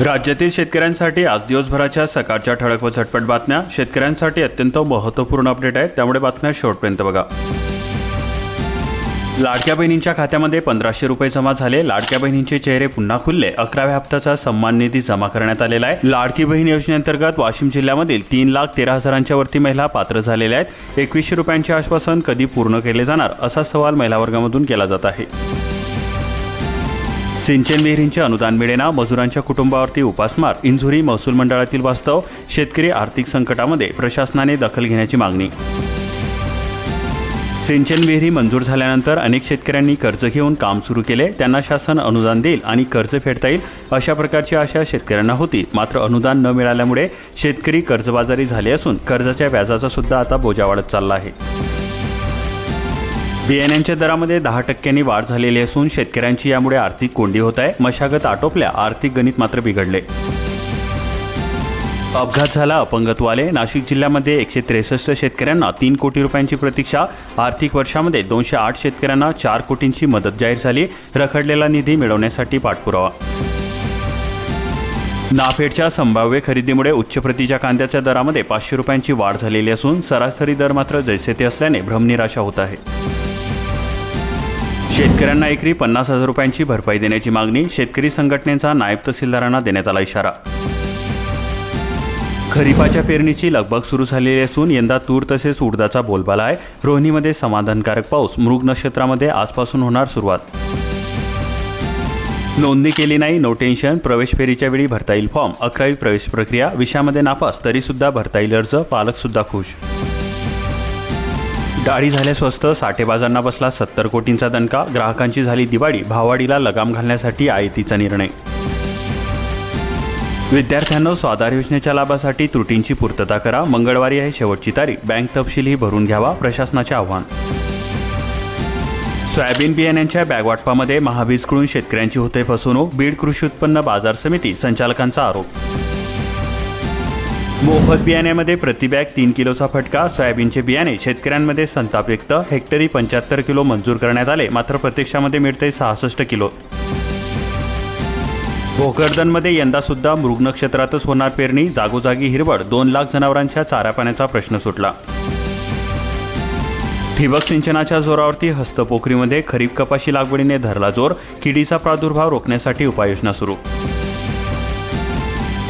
राज्यातील शेतकऱ्यांसाठी आज दिवसभराच्या सकाळच्या ठळक व झटपट बातम्या. शेतकऱ्यांसाठी अत्यंत महत्त्वपूर्ण अपडेट आहेत. त्यामुळे बातम्या शेवटपर्यंत बघा. लाडक्या बहिणींच्या खात्यामध्ये पंधराशे रुपये जमा झाले. लाडक्या बहिणींचे चेहरे पुन्हा खुलले. अकराव्या हप्त्याचा सन्मान निधी जमा करण्यात आलेला आहे. लाडकी बहीण योजनेअंतर्गत वाशिम जिल्ह्यामधील तीन लाख तेरा हजारांच्या वरती महिला पात्र झालेल्या आहेत. एकवीसशे रुपयांचे आश्वासन कधी पूर्ण केले जाणार असा सवाल महिला वर्गामधून केला जात आहे. सिंचन विहिरींचे अनुदान मिळेना मजुरांच्या कुटुंबावरती उपासमार इंझुरी महसूल मंडळातील वास्तव शेतकरी आर्थिक संकटामध्ये प्रशासनाने दखल घेण्याची मागणी. सिंचन विहिरी मंजूर झाल्यानंतर अनेक शेतकऱ्यांनी कर्ज घेऊन काम सुरू केले त्यांना शासन अनुदान देईल आणि कर्ज फेडता येईल अशा प्रकारची आशा शेतकऱ्यांना होती. मात्र अनुदान न मिळाल्यामुळे शेतकरी कर्जबाजारी झाले असून कर्जाच्या व्याजाचा सुद्धा आता बोजा वाढत चालला आहे. बियाण्यांच्या दरामध्ये दहा टक्क्यांनी वाढ झालेली असून शेतकऱ्यांची यामुळे आर्थिक कोंडी होत आहे. मशागत आटोपल्या आर्थिक गणित मात्र बिघडले. अपघात झाला अपंगत्व आले नाशिक जिल्ह्यामध्ये एकशे त्रेसष्ट शेतकऱ्यांना तीन कोटी रुपयांची प्रतीक्षा. आर्थिक वर्षामध्ये दोनशे आठ शेतकऱ्यांना चार कोटींची मदत जाहीर झाली. रखडलेला निधी मिळवण्यासाठी पाठपुरावा. नाफेडच्या संभाव्य खरेदीमुळे उच्च प्रतीच्या कांद्याच्या दरामध्ये पाचशे रुपयांची वाढ झालेली असून सरासरी दर मात्र जैसे ते असल्याने भ्रमनिराशा होत आहे. शेतकऱ्यांना एकरी पन्नास हजार रुपयांची भरपाई देण्याची मागणी शेतकरी संघटनेचा नायब तहसीलदारांना देण्यात आला इशारा. खरीपाच्या पेरणीची लगबग सुरू झालेली असून यंदा तूर तसेच उडदाचा बोलबाला आहे. रोहिणीमध्ये समाधानकारक पाऊस मृग नक्षत्रामध्ये आजपासून होणार सुरुवात. नोंदणी केली नाही नो टेन्शन प्रवेश फेरीच्या वेळी भरता येईल फॉर्म. अकरावी प्रवेश प्रक्रिया विषयामध्ये नापास तरीसुद्धा भरता येईल अर्ज पालकसुद्धा खुश. डाळी झाल्या स्वस्त साठेबाजांना बसला सत्तर कोटींचा दणका ग्राहकांची झाली दिवाळी भाववाढीला लगाम घालण्यासाठी आयतीचा निर्णय. विद्यार्थ्यांना स्वाधार योजनेच्या लाभासाठी त्रुटींची पूर्तता करा मंगळवारी आहे शेवटची तारीख बँक तपशीलही भरून घ्यावा प्रशासनाचे आव्हान. सोयाबीन बियाण्यांच्या बॅगवाटपामध्ये महाबीजकडून शेतकऱ्यांची होते फसवणूक बीड कृषी उत्पन्न बाजार समिती संचालकांचा आरोप. मोफत बियाण्यामध्ये प्रतिबॅग तीन किलोचा फटका सोयाबीनचे बियाणे शेतकऱ्यांमध्ये संताप व्यक्त हेक्टरी पंच्याहत्तर किलो मंजूर करण्यात आले मात्र प्रत्यक्षामध्ये मिळते सहासष्ट किलो. भोकरदनमध्ये यंदा सुद्धा मृग नक्षत्रातच होणार पेरणी जागोजागी हिरवळ दोन लाख जनावरांच्या चारा पाण्याचा प्रश्न सुटला. ठिबक सिंचनाच्या जोरावरती हस्तपोखरीमध्ये खरीप कपाशी लागवडीने धरला जोर किडीचा प्रादुर्भाव रोखण्यासाठी उपाययोजना सुरू.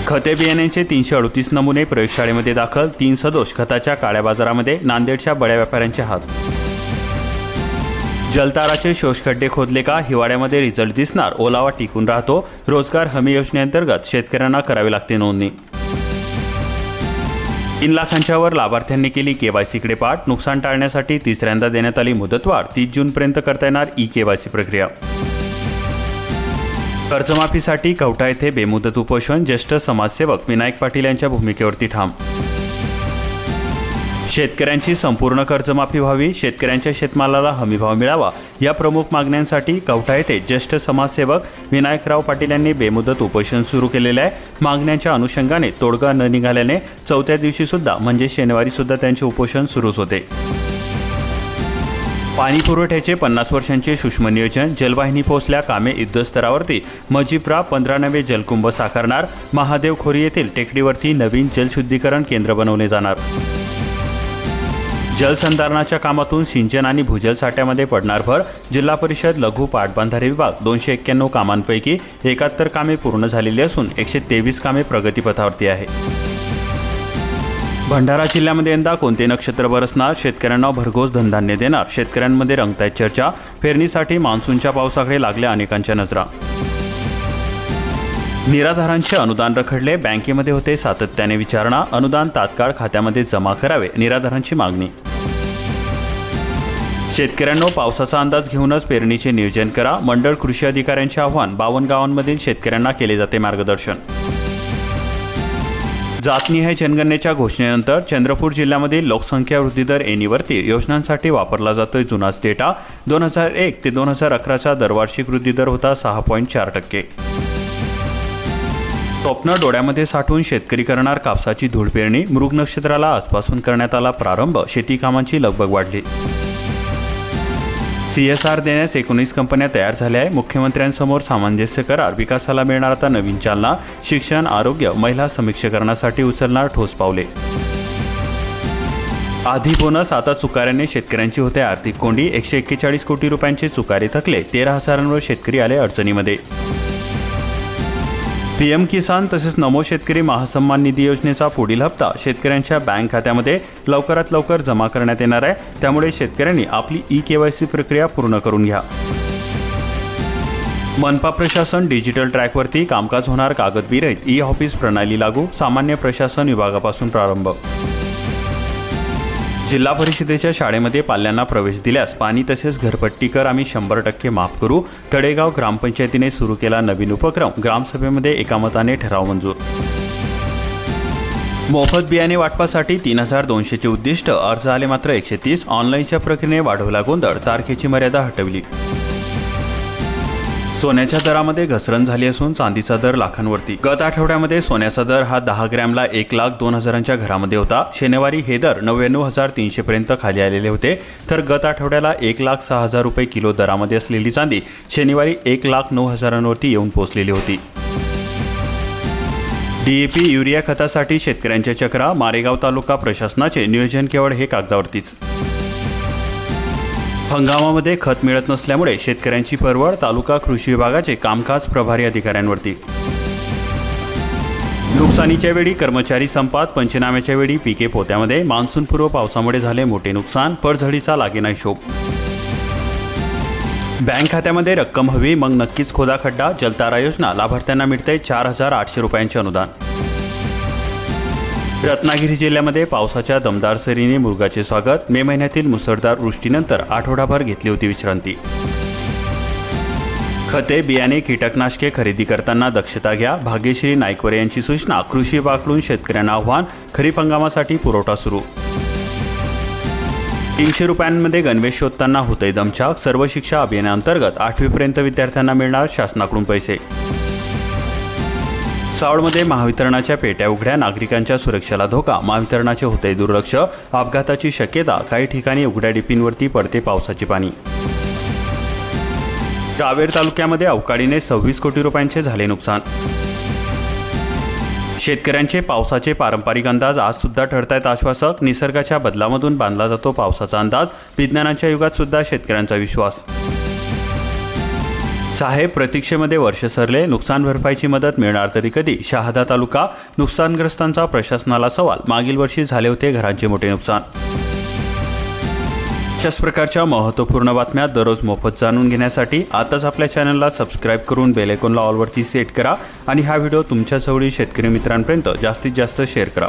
खते बियाण्यांचे तीनशे अडतीस नमुने प्रयोगशाळेमध्ये दाखल तीन सदोष खताच्या काळ्या बाजारामध्ये नांदेडच्या बड्या व्यापाऱ्यांचे हात. जलताराचे शोषखड्डे खोदले का? हिवाळ्यामध्ये रिझल्ट दिसणार. ओलावा टिकून राहतो. रोजगार हमी योजनेअंतर्गत शेतकऱ्यांना करावी लागते नोंदणी. तीन लाखांच्यावर लाभार्थ्यांनी केली केवायसीकडे पाठ. नुकसान टाळण्यासाठी तिसऱ्यांदा देण्यात आली मुदतवाढ. तीस जूनपर्यंत करता येणार ई केवायसी प्रक्रिया. कर्जमाफीसाठी कवठा येथे बेमुदत उपोषण ज्येष्ठ समाजसेवक विनायक पाटील यांच्या भूमिकेवरती ठाम. शेतकऱ्यांची संपूर्ण कर्जमाफी व्हावी शेतकऱ्यांच्या शेतमालाला हमीभाव मिळावा या प्रमुख मागण्यांसाठी कवठा येथे ज्येष्ठ समाजसेवक विनायकराव पाटील यांनी बेमुदत उपोषण सुरू केलेले आहे. मागण्यांच्या अनुषंगाने तोडगा न निघाल्याने चौथ्या दिवशी सुद्धा म्हणजे शनिवारी सुद्धा त्यांचे उपोषण सुरूच होते. पाणी पुरवठ्याचे पन्नास वर्षांचे सूक्ष्म नियोजन जलवाहिनी पोहोचल्या कामे युद्धस्तरावरती. मजिप्रा पंधरा नवे जलकुंभ साकारणार. महादेव खोरी येथील टेकडीवरती नवीन जलशुद्धीकरण केंद्र बनवले जाणार. जलसंधारणाच्या कामातून सिंचन आणि भूजल साठ्यामध्ये पडणार भर. जिल्हा परिषद लघु पाटबंधारे विभाग दोनशे एक्क्याण्णव कामांपैकी एकाहत्तर कामे पूर्ण झालेली असून एकशे तेवीस कामे प्रगतीपथावरती आहे. भंडारा जिल्ह्यामध्ये यंदा कोणते नक्षत्र बरसणार? शेतकऱ्यांना भरघोस धनधान्य देणार? शेतकऱ्यांमध्ये रंगतायत चर्चा. पेरणीसाठी मान्सूनच्या पावसाकडे लागल्या अनेकांच्या नजरा. निराधारांचे अनुदान रखडले. बँकेमध्ये होते सातत्याने विचारणा. अनुदान तात्काळ खात्यामध्ये जमा करावे निराधारांची मागणी. शेतकऱ्यांनो पावसाचा अंदाज घेऊनच पेरणीचे नियोजन करा. मंडळ कृषी अधिकाऱ्यांचे आव्हान. बावन्न गावांमधील शेतकऱ्यांना केले जाते मार्गदर्शन. जातनिहाय जनगणनेच्या घोषणेनंतर चंद्रपूर जिल्ह्यामध्ये लोकसंख्या वृद्धी दर एनीवरती योजनांसाठी वापरला जातोय जुनाच डेटा. दोन हजार एक ते दोन हजार अकराचा दरवार्षिक वृद्धी दर होता सहा पॉईंट चार टक्के. स्वप्न डोळ्यामध्ये साठवून शेतकरी करणार कापसाची धूळ पेरणी मृग नक्षत्राला आजपासून करण्यात आला प्रारंभ शेती कामांची लगबग वाढली. सी एस आर देण्यास एकोणीस कंपन्या तयार झाल्या आहे मुख्यमंत्र्यांसमोर सामंजस्य करार विकासाला मिळणार आता नवीन चालना. शिक्षण आरोग्य महिला समीक्षकरणासाठी उचलणार ठोस पावले. आधी बोनस आता चुकाऱ्याने शेतकऱ्यांची होते आर्थिक कोंडी. एकशे एक्केचाळीस कोटी रुपयांचे चुकारे थकले. तेरा हजारांवर शेतकरी आले अडचणीमध्ये. पीएम किसान तसेच नमो शेतकरी महासन्मान निधी योजनेचा पुढील हप्ता शेतकऱ्यांच्या बँक खात्यामध्ये लवकरात लवकर जमा करण्यात येणार आहे. त्यामुळे शेतकऱ्यांनी आपली ई केवायसी प्रक्रिया पूर्ण करून घ्या. मनपा प्रशासन डिजिटल ट्रॅकवरती कामकाज होणार कागदविरहित ई ऑफिस प्रणाली लागू सामान्य प्रशासन विभागापासून प्रारंभ जिल्हा परिषदेच्या शाळेमध्ये पाल्यांना प्रवेश दिल्यास पाणी तसेच घरपट्टी कर आम्ही शंभर टक्के माफ करू. तळेगाव ग्रामपंचायतीने सुरू केला नवीन उपक्रम. ग्रामसभेमध्ये एकामताने ठराव मंजूर. मोफत बियाणे वाटपासाठी तीन हजार दोनशेचे उद्दिष्ट. अर्ज आले मात्र एकशे तीस. ऑनलाईनच्या प्रक्रियेने वाढवला गोंधळ तारखेची मर्यादा हटवली. सोन्याच्या दरामध्ये घसरण झाली असून चांदीचा दर लाखांवरती. गत आठवड्यामध्ये सोन्याचा दर हा दहा ग्रॅमला एक लाख दोन हजारांच्या घरामध्ये होता. शनिवारी हे दर नव्याण्णव हजार तीनशे पर्यंत खाली आलेले होते. तर गत आठवड्याला एक लाख सहा हजार रुपये किलो दरामध्ये असलेली चांदी शनिवारी एक लाख नऊ हजारांवरती येऊन पोहोचलेली होती. डीएपी युरिया खतासाठी शेतकऱ्यांच्या चक्रा मारेगाव तालुका प्रशासनाचे नियोजन केवळ हे कागदावरतीच. हंगामामध्ये खत मिळत नसल्यामुळे शेतकऱ्यांची परवड तालुका कृषी विभागाचे कामकाज प्रभारी अधिकाऱ्यांवरती. नुकसानीच्या वेळी कर्मचारी संपात पंचनाम्याच्या वेळी पिके पोत्यामध्ये मान्सूनपूर्व पावसामुळे झाले मोठे नुकसान पडझडीचा लागेना हिशोब बँक खात्यामध्ये रक्कम हवी मग नक्कीच खोदा खड्डा जलतारा योजना लाभार्थ्यांना मिळते चार हजार आठशे रुपयांचे अनुदान. रत्नागिरी जिल्ह्यामध्ये पावसाच्या दमदार सरीने मृगाचे स्वागत. मे महिन्यातील मुसळधार वृष्टीनंतर आठवडाभर घेतली होती विश्रांती. खते बियाणे कीटकनाशके खरेदी करताना दक्षता घ्या. भाग्यश्री नायकवरे यांची सूचना कृषी विभागाकडून शेतकऱ्यांना आव्हान खरीप हंगामासाठी पुरवठा सुरू. तीनशे रुपयांमध्ये गणवेश शोधताना होते दमछाक. सर्व शिक्षा अभियानाअंतर्गत आठवीपर्यंत विद्यार्थ्यांना मिळणार शासनाकडून पैसे. भुसावळमध्ये महावितरणाच्या पेट्या उघड्या नागरिकांच्या सुरक्षेला धोका महावितरणाचे होते दुर्लक्ष अपघाताची शक्यता काही ठिकाणी उघड्या डिपींवरती पडते पावसाचे पाणी. रावेर तालुक्यामध्ये अवकाळीने सव्वीस कोटी रुपयांचे झाले नुकसान. शेतकऱ्यांचे पावसाचे पारंपरिक अंदाज आज सुद्धा ठरतायत आश्वासक. निसर्गाच्या बदलामधून बांधला जातो पावसाचा अंदाज. विज्ञानाच्या युगात सुद्धा शेतकऱ्यांचा विश्वास. साहेब प्रतीक्षेमध्ये वर्ष सरले नुकसान भरपाईची मदत मिळणार तरी कधी? शहादा तालुका नुकसानग्रस्तांचा प्रशासनाला सवाल मागील वर्षी झाले होते घरांचे मोठे नुकसान. अशाच प्रकारच्या महत्त्वपूर्ण बातम्या दररोज मोफत जाणून घेण्यासाठी आताच आपल्या चॅनलला सबस्क्राईब करून बेलेकॉनला ऑलवरती सेट करा आणि हा व्हिडिओ तुमच्या जवळील शेतकरी मित्रांपर्यंत जास्तीत जास्त शेअर करा.